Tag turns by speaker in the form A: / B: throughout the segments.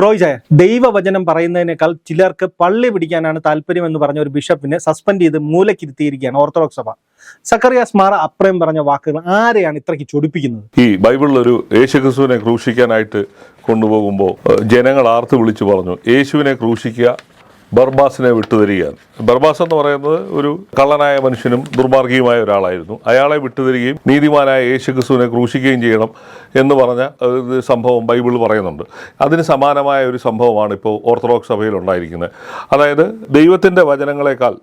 A: റോയ് ജയ ദൈവവചനം പറയുന്നതിനേക്കാൾ ചിലർക്ക് പള്ളി പിടിക്കാനാണ് താല്പര്യം എന്ന് പറഞ്ഞ ഒരു ബിഷപ്പിനെ സസ്പെൻഡ് ചെയ്ത് മൂലക്കിരുത്തിയിരിക്കുകയാണ് ഓർത്തഡോക്സ് സഭ. സക്കറിയാസ് മാറ അപ്രയം പറഞ്ഞ വാക്കുകൾ ആരെയാണ് ഇത്രയ്ക്ക് ചൊടിപ്പിക്കുന്നത്?
B: ഈ ബൈബിളിൽ ഒരു യേശുക്രിസ്തുവിനെ ക്രൂശിക്കാനായിട്ട് കൊണ്ടുപോകുമ്പോൾ ജനങ്ങൾ ആർത്ത് വിളിച്ചു പറഞ്ഞു യേശുവിനെ ക്രൂശിക്കുക ബർബാസിനെ വിട്ടുതരികയാണ്. ബർബാസ് എന്ന് പറയുന്നത് ഒരു കള്ളനായ മനുഷ്യനും ദുർമാർഗിയുമായ ഒരാളായിരുന്നു. അയാളെ വിട്ടുതരികയും നീതിമാനായ യേശുക്രിസ്തുവിനെ ക്രൂശിക്കുകയും ചെയ്യണം എന്ന് പറഞ്ഞ സംഭവം ബൈബിൾ പറയുന്നുണ്ട്. അതിന് സമാനമായ ഒരു സംഭവമാണ് ഇപ്പോൾ ഓർത്തഡോക്സ് സഭയിൽ ഉണ്ടായിരിക്കുന്നത്. അതായത് ദൈവത്തിന്റെ വചനങ്ങളെക്കാൾ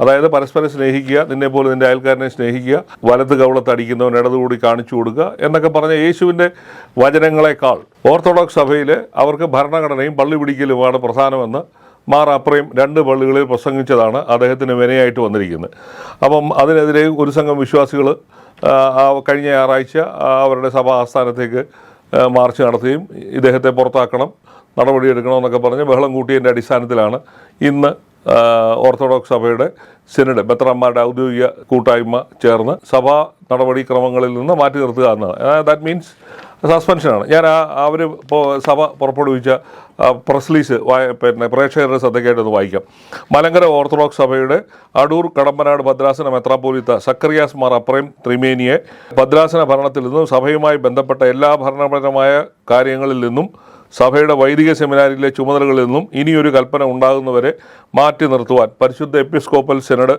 B: അതായത് പരസ്പരം സ്നേഹിക്കുക നിന്നെ പോലെ നിന്റെ അയൽക്കാരനെ സ്നേഹിക്കുക വലത്ത് കവളത്ത് അടിക്കുന്നവൻ ഇടതുകൂടി കാണിച്ചു കൊടുക്കുക എന്നൊക്കെ പറഞ്ഞ യേശുവിന്റെ വചനങ്ങളെക്കാൾ ഓർത്തഡോക്സ് സഭയിൽ അവർക്ക് ഭരണഘടനയും പള്ളി പിടിക്കലുമാണ് പ്രധാനമെന്ന് മാർ അപ്രയും രണ്ട് പള്ളികളിൽ പ്രസംഗിച്ചതാണ്. അദ്ദേഹത്തിന് വിനയായിട്ട് വന്നിരിക്കുന്നത്. അപ്പം അതിനെതിരെ ഒരു സംഘം വിശ്വാസികൾ കഴിഞ്ഞ ഞായറാഴ്ച അവരുടെ സഭാ ആസ്ഥാനത്തേക്ക് മാർച്ച് നടത്തുകയും ഇദ്ദേഹത്തെ പുറത്താക്കണം നടപടിയെടുക്കണമെന്നൊക്കെ പറഞ്ഞ് ബഹളം കൂട്ടിയതിന്റെ അടിസ്ഥാനത്തിലാണ് ഇന്ന് ഓർത്തഡോക്സ് സഭയുടെ സിനഡ് ബത്രന്മാരുടെ ഔദ്യോഗിക കൂട്ടായ്മ ചേർന്ന് സഭാ നടപടിക്രമങ്ങളിൽ നിന്ന് മാറ്റി നിർത്തുക എന്നാണ് ദാറ്റ് മീൻസ് സസ്പെൻഷനാണ്. ഞാൻ ആ അവർ സഭ പുറപ്പെടുവിച്ച പ്രസ്ലീസ് പിന്നെ പ്രേക്ഷകരുടെ ശ്രദ്ധയ്ക്കായിട്ടൊന്ന് വായിക്കാം. മലങ്കര ഓർത്തഡോക്സ് സഭയുടെ അടൂർ കടമ്പനാട് ഭദ്രാസന മെത്രാപോലിത്ത സക്കറിയാസ് മാർ അപ്രൈം ത്രിമേനിയെ ഭദ്രാസന ഭരണത്തിൽ നിന്നും സഭയുമായി ബന്ധപ്പെട്ട എല്ലാ ഭരണപരമായ കാര്യങ്ങളിൽ നിന്നും സഭയുടെ വൈദിക സെമിനാരിയിലെ ചുമതലകളിൽ നിന്നും ഇനിയൊരു കൽപ്പന ഉണ്ടാകുന്നവരെ മാറ്റി നിർത്തുവാൻ പരിശുദ്ധ എപ്പിസ്കോപ്പൽ സെനഡ്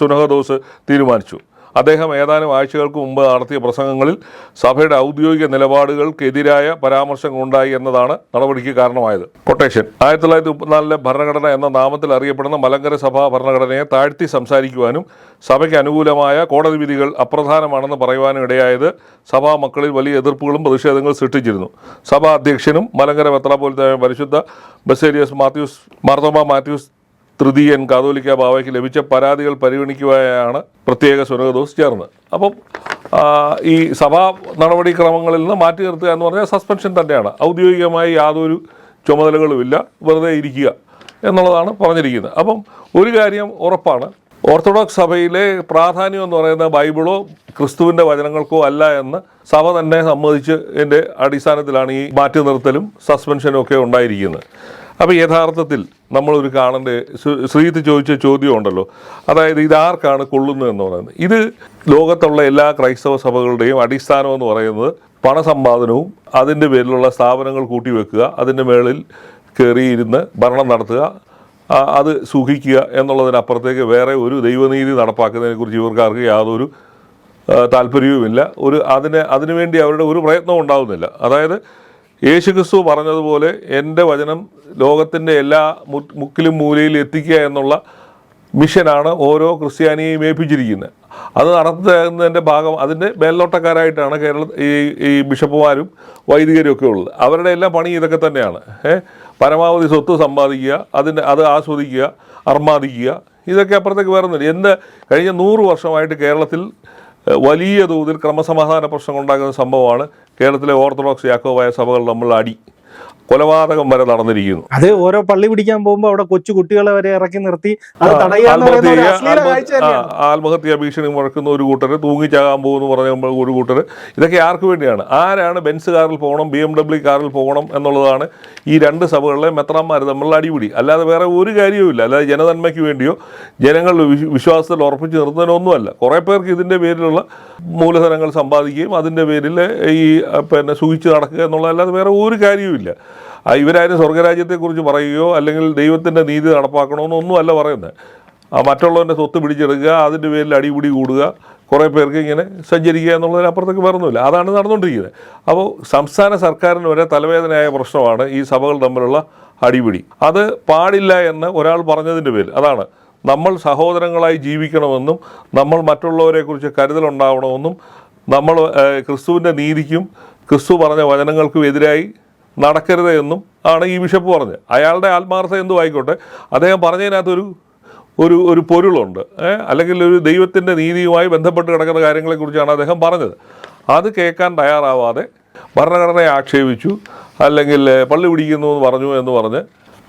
B: സുനഹദോസ് തീരുമാനിച്ചു. അദ്ദേഹം ഏതാനും ആഴ്ചകൾക്ക് മുമ്പ് നടത്തിയ പ്രസംഗങ്ങളിൽ സഭയുടെ ഔദ്യോഗിക നിലപാടുകൾക്കെതിരായ പരാമർശങ്ങൾ ഉണ്ടായി എന്നതാണ് നടപടിക്ക് കാരണമായത്. കൊട്ടേഷൻ ആയിരത്തി തൊള്ളായിരത്തി മുപ്പത്തിനാലിലെ ഭരണഘടന എന്ന നാമത്തിൽ അറിയപ്പെടുന്ന മലങ്കര സഭാ ഭരണഘടനയെ താഴ്ത്തി സംസാരിക്കുവാനും സഭയ്ക്ക് അനുകൂലമായ കോടതി വിധികൾ അപ്രധാനമാണെന്ന് പറയുവാനും ഇടയായത് സഭാ മക്കളിൽ വലിയ എതിർപ്പുകളും പ്രതിഷേധങ്ങളും സൃഷ്ടിച്ചിരുന്നു. സഭാ അധ്യക്ഷനും മലങ്കര മെത്രാപോലിത്തായ പരിശുദ്ധ ബസേലിയസ് മാത്യൂസ് മാർത്തോമ മാത്യൂസ് തൃതീയൻ കാതോലിക്ക ബാവയ്ക്ക് ലഭിച്ച പരാതികൾ പരിഗണിക്കുകയാണ് പ്രത്യേക സുനകദോസ് ചേർന്നത് അപ്പം ഈ സഭാ നടപടിക്രമങ്ങളിൽ നിന്ന് മാറ്റി നിർത്തുക എന്ന് പറഞ്ഞാൽ സസ്പെൻഷൻ തന്നെയാണ്. ഔദ്യോഗികമായി യാതൊരു ചുമതലകളുമില്ല. വെറുതെ ഇരിക്കുക എന്നുള്ളതാണ് പറഞ്ഞിരിക്കുന്നത്. അപ്പം ഒരു കാര്യം ഉറപ്പാണ്. ഓർത്തഡോക്സ് സഭയിലെ പ്രാധാന്യം എന്ന് പറയുന്നത് ബൈബിളോ ക്രിസ്തുവിന്റെ വചനങ്ങൾക്കോ അല്ല എന്ന് സഭ തന്നെ സമ്മതിച്ച് എന്റെ അടിസ്ഥാനത്തിലാണ് ഈ മാറ്റി നിർത്തലും സസ്പെൻഷനും ഒക്കെ ഉണ്ടായിരിക്കുന്നത്. അപ്പോൾ യഥാർത്ഥത്തിൽ നമ്മളൊരു കാണേണ്ട ശ്രീ- ശ്രീത്ത് ചോദിച്ച ചോദ്യം ഉണ്ടല്ലോ അതായത് ഇതാർക്കാണ് കൊള്ളുന്നതെന്ന് പറയുന്നത്? ഇത് ലോകത്തുള്ള എല്ലാ ക്രൈസ്തവ സഭകളുടെയും അടിസ്ഥാനം എന്ന് പറയുന്നത് പണസമ്പാദനവും അതിന്റെ പേരിലുള്ള സ്ഥാപനങ്ങൾ കൂട്ടിവെക്കുക അതിന്റെ മേളിൽ കയറിയിരുന്ന് ഭരണം നടത്തുക അത് സുഖിക്കുക എന്നുള്ളതിനപ്പുറത്തേക്ക് വേറെ ഒരു ദൈവനീതി നടപ്പാക്കുന്നതിനെക്കുറിച്ച് ഇവർക്കാർക്ക് യാതൊരു താല്പര്യവുമില്ല. ഒരു അതിന് അതിനുവേണ്ടി അവരുടെ ഒരു പ്രയത്നവും ഉണ്ടാകുന്നില്ല അതായത് യേശുക്രിസ്തു പറഞ്ഞതുപോലെ എന്റെ വചനം ലോകത്തിന്റെ എല്ലാ മുക്കിലും മൂലയിൽ എത്തിക്കുക എന്നുള്ള മിഷനാണ് ഓരോ ക്രിസ്ത്യാനിയെയും ഏൽപ്പിച്ചിരിക്കുന്നത്. അത് നടത്തുന്നതിന്റെ ഭാഗം അതിന്റെ മേൽനോട്ടക്കാരായിട്ടാണ് കേരള ഈ ഈ ബിഷപ്പുമാരും വൈദികരും ഒക്കെ ഉള്ളത്. അവരുടെ എല്ലാ പണി ഇതൊക്കെ തന്നെയാണ്. പരമാവധി സ്വത്ത് സമ്പാദിക്കുക അതിന്റെ അത് ആസ്വദിക്കുക അർമാദിക്കുക. ഇതൊക്കെ അപ്പുറത്തേക്ക് വരുന്നില്ല എന്ത് കഴിഞ്ഞ നൂറ് വർഷമായിട്ട് കേരളത്തിൽ വലിയ തോതിൽ ക്രമസമാധാന പ്രശ്നങ്ങൾ ഉണ്ടാക്കുന്ന സംഭവമാണ് കേരളത്തിലെ ഓർത്തഡോക്സ് യാക്കോബായ സഭകൾ നമ്മൾ അടി. കൊലപാതകം വരെ നടന്നിരിക്കുന്നു.
A: അത് ഓരോ പള്ളി പിടിക്കാൻ പോകുമ്പോൾ അവിടെ കൊച്ചു കുട്ടികളെ വരെ ഇറക്കി നിർത്തി.
B: ആത്മഹത്യ ഭീഷണി മുഴക്കുന്ന ഒരു കൂട്ടർ തൂങ്ങിച്ചാകാൻ പോകുന്നു പറഞ്ഞ ഒരു കൂട്ടർ ഇതൊക്കെ ആർക്ക് വേണ്ടിയാണ്? ആരാണ് ബെൻസ് കാറിൽ പോകണം ബി എം ഡബ്ല്യു കാറിൽ പോകണം എന്നുള്ളതാണ് ഈ രണ്ട് സഭകളിലെ മെത്രാന്മാർ തമ്മിലുള്ള അടിപിടി. അല്ലാതെ വേറെ ഒരു കാര്യവുമില്ല. അല്ലാതെ ജനനന്മയ്ക്ക് വേണ്ടിയോ ജനങ്ങൾ വിശ്വാസത്തിൽ ഉറപ്പിച്ച് നിർത്തുന്നതിനൊന്നുമല്ല. കുറേ പേർക്ക് ഇതിന്റെ പേരിലുള്ള മൂലധനങ്ങൾ സമ്പാദിക്കുകയും അതിന്റെ പേരിൽ ഈ പിന്നെ സൂഹിച്ച് നടക്കുക എന്നുള്ളതല്ലാതെ വേറെ ഒരു കാര്യവുമില്ല. ഇവരാരും സ്വർഗരാജ്യത്തെക്കുറിച്ച് പറയുകയോ അല്ലെങ്കിൽ ദൈവത്തിന്റെ നീതി നടപ്പാക്കണമെന്നൊന്നും അല്ല പറയുന്നത്. ആ മറ്റുള്ളവന്റെ സ്വത്ത് പിടിച്ചെടുക്കുക അതിന്റെ പേരിൽ അടിപിടി കൂടുക കുറേ പേർക്ക് ഇങ്ങനെ സഞ്ചരിക്കുക എന്നുള്ളതിനപ്പുറത്തേക്ക് വേറൊന്നുമില്ല. അതാണ് നടന്നുകൊണ്ടിരിക്കുന്നത്. അപ്പോൾ സംസ്ഥാന സർക്കാരിന് വരെ തലവേദനയായ പ്രശ്നമാണ് ഈ സഭകൾ തമ്മിലുള്ള അടിപിടി. അത് പാടില്ല എന്ന് ഒരാൾ പറഞ്ഞതിന്റെ പേരിൽ. അതാണ്. നമ്മൾ സഹോദരങ്ങളായി ജീവിക്കണമെന്നും നമ്മൾ മറ്റുള്ളവരെക്കുറിച്ച് കരുതലുണ്ടാവണമെന്നും നമ്മൾ ക്രിസ്തുവിന്റെ നീതിക്കും ക്രിസ്തു പറഞ്ഞ വചനങ്ങൾക്കും എതിരായി നടക്കരുത് എന്നും ആണ് ഈ ബിഷപ്പ് പറഞ്ഞത്. അയാളുടെ ആത്മാർത്ഥത എന്തു ആയിക്കോട്ടെ. അദ്ദേഹം പറഞ്ഞതിനകത്തൊരു ഒരു ഒരു പൊരുളുണ്ട്? അല്ലെങ്കിൽ ഒരു ദൈവത്തിന്റെ നീതിയുമായി ബന്ധപ്പെട്ട് കിടക്കുന്ന കാര്യങ്ങളെക്കുറിച്ചാണ് അദ്ദേഹം പറഞ്ഞത്. അത് കേൾക്കാൻ തയ്യാറാവാതെ ഭരണഘടനയെ ആക്ഷേപിച്ചു അല്ലെങ്കിൽ പള്ളി പിടിക്കുന്നു എന്ന് പറഞ്ഞു എന്ന് പറഞ്ഞ്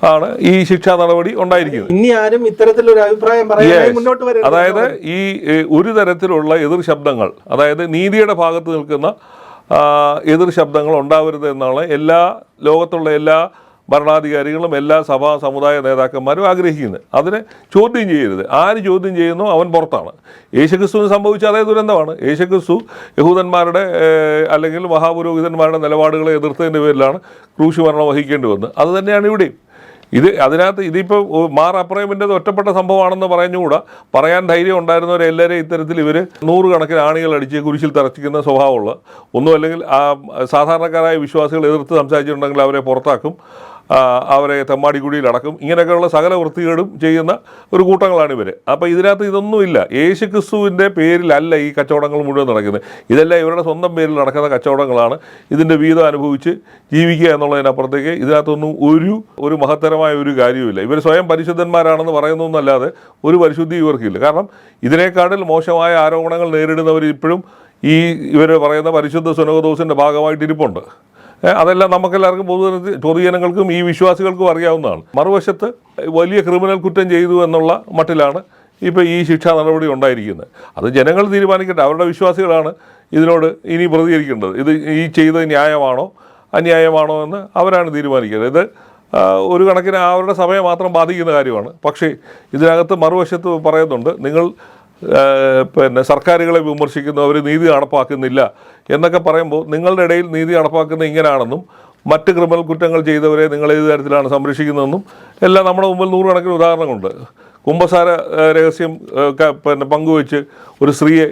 B: ആണ് ഈ ശിക്ഷാ നടപടി ഉണ്ടായിരിക്കുന്നത്.
A: ഇനി ആരും ഇത്തരത്തിലൊരു അഭിപ്രായം
B: പറയാൻ
A: മുന്നോട്ട്
B: അതായത് ഈ ഒരു തരത്തിലുള്ള എതിർ ശബ്ദങ്ങൾ അതായത് നീതിയുടെ ഭാഗത്ത് നിൽക്കുന്ന എതിർ ശബ്ദങ്ങൾ ഉണ്ടാവരുത് എന്നാണ് എല്ലാ ലോകത്തുള്ള എല്ലാ ഭരണാധികാരികളും എല്ലാ സഭാ സമുദായ നേതാക്കന്മാരും ആഗ്രഹിക്കുന്നത്. അതിനെ ചോദ്യം ചെയ്യരുത്. ആര് ചോദ്യം ചെയ്യുന്നു അവൻ പുറത്താണ്. യേശുക്രിസ്തുവിന് സംഭവിച്ച അതേ ദുരന്തമാണ്. യേശുക്രിസ്തു യഹൂദന്മാരുടെ അല്ലെങ്കിൽ മഹാപുരോഹിതന്മാരുടെ നിലപാടുകളെ എതിർത്തതിന്റെ പേരിലാണ് ക്രൂശ് മരണം വഹിക്കേണ്ടി വന്നത്. അത് തന്നെയാണ് ഇവിടെയും. ഇത് അതിനകത്ത് ഇതിപ്പോൾ മാർ അപ്രേമിന്റെ ഒറ്റപ്പെട്ട സംഭവമാണെന്ന് പറഞ്ഞുകൂടാ. പറയാൻ ധൈര്യം ഉണ്ടായിരുന്നവരെ എല്ലാവരെയും ഇത്തരത്തിൽ ഇവർ നൂറുകണക്കിന് ആണികൾ അടിച്ച് കുരിശിൽ തറച്ചിക്കുന്ന സ്വഭാവമുള്ള ഒന്നും അല്ലെങ്കിൽ ആ സാധാരണക്കാരായ വിശ്വാസികൾ എതിർത്ത് സംസാരിച്ചിട്ടുണ്ടെങ്കിൽ അവരെ പുറത്താക്കും. അവരെ തെമ്മാടിക്കുടിയിൽ അടക്കും. ഇങ്ങനെയൊക്കെയുള്ള സകല വൃത്തികേടും ചെയ്യുന്ന ഒരു കൂട്ടങ്ങളാണ് ഇവർ അപ്പോൾ ഇതിനകത്ത് ഇതൊന്നുമില്ല യേശു ക്രിസ്തുവിന്റെ പേരിലല്ല ഈ കച്ചവടങ്ങൾ മുഴുവൻ നടക്കുന്നത്. ഇതെല്ലാം ഇവരുടെ സ്വന്തം പേരിൽ നടക്കുന്ന കച്ചവടങ്ങളാണ്. ഇതിന്റെ വീതം അനുഭവിച്ച് ജീവിക്കുക എന്നുള്ളതിനപ്പുറത്തേക്ക് ഇതിനകത്തൊന്നും ഒരു ഒരു മഹത്തരമായ ഒരു കാര്യവുമില്ല. ഇവർ സ്വയം പരിശുദ്ധന്മാരാണെന്ന് പറയുന്നതെന്നല്ലാതെ ഒരു പരിശുദ്ധി ഇവർക്കില്ല. കാരണം ഇതിനേക്കാളിൽ മോശമായ ആരോപണങ്ങൾ നേരിടുന്നവർ ഇപ്പോഴും ഈ ഇവർ പറയുന്ന പരിശുദ്ധ സുനകദോസിന്റെ ഭാഗമായിട്ട് ഇരിപ്പുണ്ട് ഏ, അതെല്ലാം നമുക്കെല്ലാവർക്കും പൊതുജന പൊതുജനങ്ങൾക്കും ഈ വിശ്വാസികൾക്കും അറിയാവുന്നതാണ്. മറുവശത്ത് വലിയ ക്രിമിനൽ കുറ്റം ചെയ്തു എന്നുള്ള മട്ടിലാണ് ഇപ്പോൾ ഈ ശിക്ഷാ നടപടി ഉണ്ടായിരിക്കുന്നത്. അത് ജനങ്ങൾ തീരുമാനിക്കട്ടെ. അവരുടെ വിശ്വാസികളാണ് ഇതിനോട് ഇനി പ്രതികരിക്കേണ്ടത്. ഇത് ഈ ചെയ്തത് ന്യായമാണോ അന്യായമാണോ എന്ന് അവരാണ് തീരുമാനിക്കുന്നത് ഇത് ഒരു കണക്കിന് അവരുടെ സമയം മാത്രം ബാധിക്കുന്ന കാര്യമാണ്. പക്ഷേ ഇതിനകത്ത് മറുവശത്ത് പറയുന്നുണ്ട് നിങ്ങൾ പിന്നെ സർക്കാരുകളെ വിമർശിക്കുന്നു അവർ നീതി നടപ്പാക്കുന്നില്ല എന്നൊക്കെ പറയുമ്പോൾ നിങ്ങളുടെ ഇടയിൽ നീതി നടപ്പാക്കുന്നത് ഇങ്ങനെയാണെന്നും മറ്റ് ക്രിമിനൽ കുറ്റങ്ങൾ ചെയ്തവരെ നിങ്ങൾ ഏത് തരത്തിലാണ് സംരക്ഷിക്കുന്നതെന്നും എല്ലാം നമ്മുടെ മുമ്പിൽ നൂറുകണക്കിന് ഉദാഹരണങ്ങളുണ്ട്. കുംഭസാര രഹസ്യം പിന്നെ പങ്കുവെച്ച് ഒരു സ്ത്രീയെ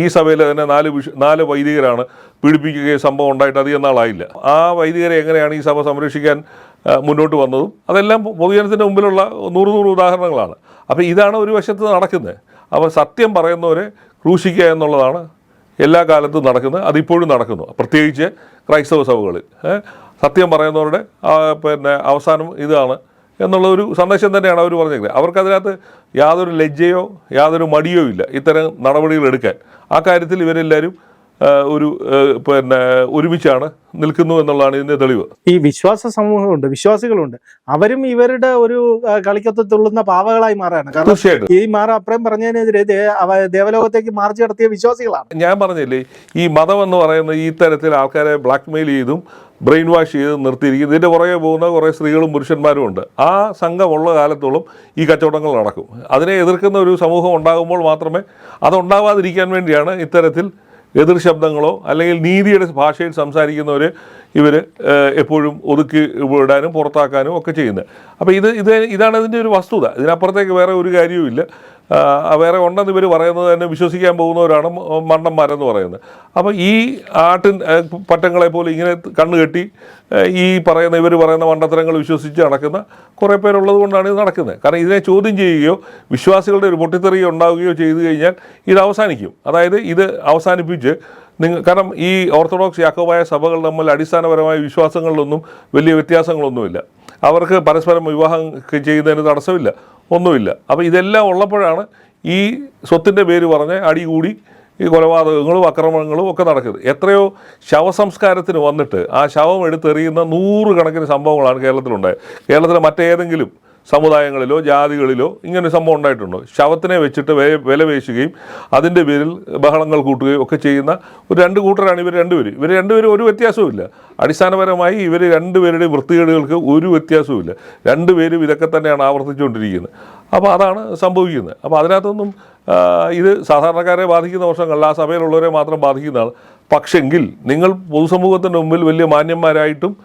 B: ഈ സഭയിൽ തന്നെ നാല് വിഷ നാല് വൈദികരാണ് പീഡിപ്പിക്കുകയും സംഭവം ഉണ്ടായിട്ട് അധികം നാളായില്ല. ആ വൈദികരെ എങ്ങനെയാണ് ഈ സഭ സംരക്ഷിക്കാൻ മുന്നോട്ട് വന്നതും അതെല്ലാം പൊതുജനത്തിന്റെ മുമ്പിലുള്ള നൂറ് നൂറ് ഉദാഹരണങ്ങളാണ്. അപ്പോൾ ഇതാണ് ഒരു വശത്ത് നടക്കുന്നത്. അപ്പോൾ സത്യം പറയുന്നവരെ ക്രൂശിക്കുക എന്നുള്ളതാണ് എല്ലാ കാലത്തും നടക്കുന്നത്. അതിപ്പോഴും നടക്കുന്നു. പ്രത്യേകിച്ച് ക്രൈസ്തവ സഭകളിൽ. സത്യം പറയുന്നവരുടെ പിന്നെ അവസാനം ഇതാണ് എന്നുള്ള ഒരു സന്ദേശം തന്നെയാണ് അവർ പറഞ്ഞിരിക്കുന്നത്. അവർക്കതിനകത്ത് യാതൊരു ലജ്ജയോ യാതൊരു മടിയോ ഇല്ല. ഇത്തരം നടപടികൾ എടുക്കാൻ. ആ കാര്യത്തിൽ ഇവരെല്ലാവരും ഒരു പിന്നെ ഒരുമിച്ചാണ് നിൽക്കുന്നു എന്നുള്ളതാണ് ഇതിന്റെ തെളിവ്.
A: ഈ വിശ്വാസ സമൂഹമുണ്ട് വിശ്വാസികളുണ്ട്. അവരും ഇവരുടെ ഒരു കളിക്കത്ത് തുള്ളുന്ന പാവകളായി മാറാണ്.
B: തീർച്ചയായിട്ടും.
A: ഈ മാറ അപ്രയം പറഞ്ഞതിനെതിരെ ദേവലോകത്തേക്ക് മാർച്ച് നടത്തിയ വിശ്വാസികളാണ്.
B: ഞാൻ പറഞ്ഞില്ലേ ഈ മതം എന്ന് പറയുന്ന ഈ തരത്തിൽ ആൾക്കാരെ ബ്ലാക്ക് മെയിൽ ചെയ്തും ബ്രെയിൻ വാഷ് ചെയ്ത് നിർത്തിയിരിക്കും ഇതിന്റെ പുറകെ പോകുന്ന കുറേ സ്ത്രീകളും പുരുഷന്മാരും ഉണ്ട്. ആ സംഘമുള്ള കാലത്തോളം ഈ കച്ചവടങ്ങൾ നടക്കും. അതിനെ എതിർക്കുന്ന ഒരു സമൂഹം ഉണ്ടാകുമ്പോൾ മാത്രമേ അതുണ്ടാവാതിരിക്കാൻ വേണ്ടിയാണ് ഇത്തരത്തിൽ എതിർ ശബ്ദങ്ങളോ അല്ലെങ്കിൽ നീതിയുടെ ഭാഷയിൽ സംസാരിക്കുന്നവർ ഇവർ എപ്പോഴും ഒതുക്കി വിടാനും പുറത്താക്കാനും ഒക്കെ ചെയ്യുന്നത്. അപ്പോൾ ഇത് ഇത് ഇതാണ് ഇതിന്റെ ഒരു വസ്തുത. ഇതിനപ്പുറത്തേക്ക് വേറെ ഒരു കാര്യവുമില്ല. വേറെ ഉണ്ടെന്ന് ഇവർ പറയുന്നത് തന്നെ വിശ്വസിക്കാൻ പോകുന്നവരാണ് മണ്ണന്മാരെന്ന് പറയുന്നത്. അപ്പോൾ ഈ ആട്ടിൻ പറ്റങ്ങളെ പോലെ ഇങ്ങനെ കണ്ണുകെട്ടി ഈ പറയുന്ന ഇവർ പറയുന്ന മണ്ടത്തരങ്ങൾ വിശ്വസിച്ച് നടക്കുന്ന കുറേ പേരുള്ളത് കൊണ്ടാണ് ഇത് നടക്കുന്നത്. കാരണം ഇതിനെ ചോദ്യം ചെയ്യുകയോ വിശ്വാസികളുടെ ഒരു പൊട്ടിത്തെറി ഉണ്ടാവുകയോ ചെയ്തു കഴിഞ്ഞാൽ ഇത് അവസാനിക്കും. അതായത് ഇത് അവസാനിപ്പിച്ച് നിങ്ങൾ കാരണം ഈ ഓർത്തഡോക്സ് യാക്കോബായ സഭകൾ തമ്മിൽ അടിസ്ഥാനപരമായ വിശ്വാസങ്ങളിലൊന്നും വലിയ വ്യത്യാസങ്ങളൊന്നുമില്ല. അവർക്ക് പരസ്പരം വിവാഹം ചെയ്യുന്നതിന് തടസ്സമില്ല ഒന്നുമില്ല. അപ്പോൾ ഇതെല്ലാം ഉള്ളപ്പോഴാണ് ഈ സ്വത്തിന്റെ പേര് പറഞ്ഞ് അടികൂടി ഈ കൊലപാതകങ്ങളും അക്രമങ്ങളും ഒക്കെ നടക്കുന്നത്. എത്രയോ ശവസംസ്കാരത്തിന് വന്നിട്ട് ആ ശവം എടുത്തെറിയുന്ന നൂറുകണക്കിന് സംഭവങ്ങളാണ് കേരളത്തിലുണ്ടായത്. കേരളത്തിലെ മറ്റേതെങ്കിലും സമുദായങ്ങളിലോ ജാതികളിലോ ഇങ്ങനെ സംഭവം ഉണ്ടായിട്ടുണ്ട്? ശവത്തിനെ വെച്ചിട്ട് വേ- വില പേശുകയും അതിന്റെ പേരിൽ ബഹളങ്ങൾ കൂട്ടുകയും ഒക്കെ ചെയ്യുന്ന ഒരു രണ്ട് കൂട്ടരാണ് ഇവർ രണ്ടുപേരും. ഇവർ രണ്ടുപേരും ഒരു വ്യത്യാസവുമില്ല. അടിസ്ഥാനപരമായി ഇവർ രണ്ടുപേരുടെയും വൃത്തികേടുകൾക്ക് ഒരു വ്യത്യാസവുമില്ല. രണ്ടുപേരും ഇതൊക്കെ തന്നെയാണ് ആവർത്തിച്ചുകൊണ്ടിരിക്കുന്നത്. അപ്പോൾ അതാണ് സംഭവിക്കുന്നത്. അപ്പോൾ അതിനകത്തൊന്നും ഇത് സാധാരണക്കാരെ ബാധിക്കുന്ന വർഷങ്ങളിൽ ആ സഭയിലുള്ളവരെ മാത്രം ബാധിക്കുന്നതാണ്. പക്ഷെങ്കിൽ നിങ്ങൾ പൊതുസമൂഹത്തിന്റെ മുമ്പിൽ വലിയ മാന്യന്മാരായിട്ടും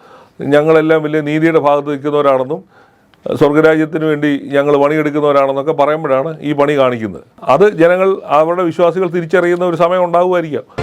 B: ഞങ്ങളെല്ലാം വലിയ നീതിയുടെ ഭാഗത്ത് നിൽക്കുന്നവരാണെന്നും സ്വർഗരാജ്യത്തിന് വേണ്ടി ഞങ്ങൾ പണിയെടുക്കുന്നവരാണെന്നൊക്കെ പറയുമ്പോഴാണ് ഈ പണി കാണിക്കുന്നത്. അത് ജനങ്ങൾ അവരുടെ വിശ്വാസികൾ തിരിച്ചറിയുന്ന ഒരു സമയം ഉണ്ടാകുമായിരിക്കാം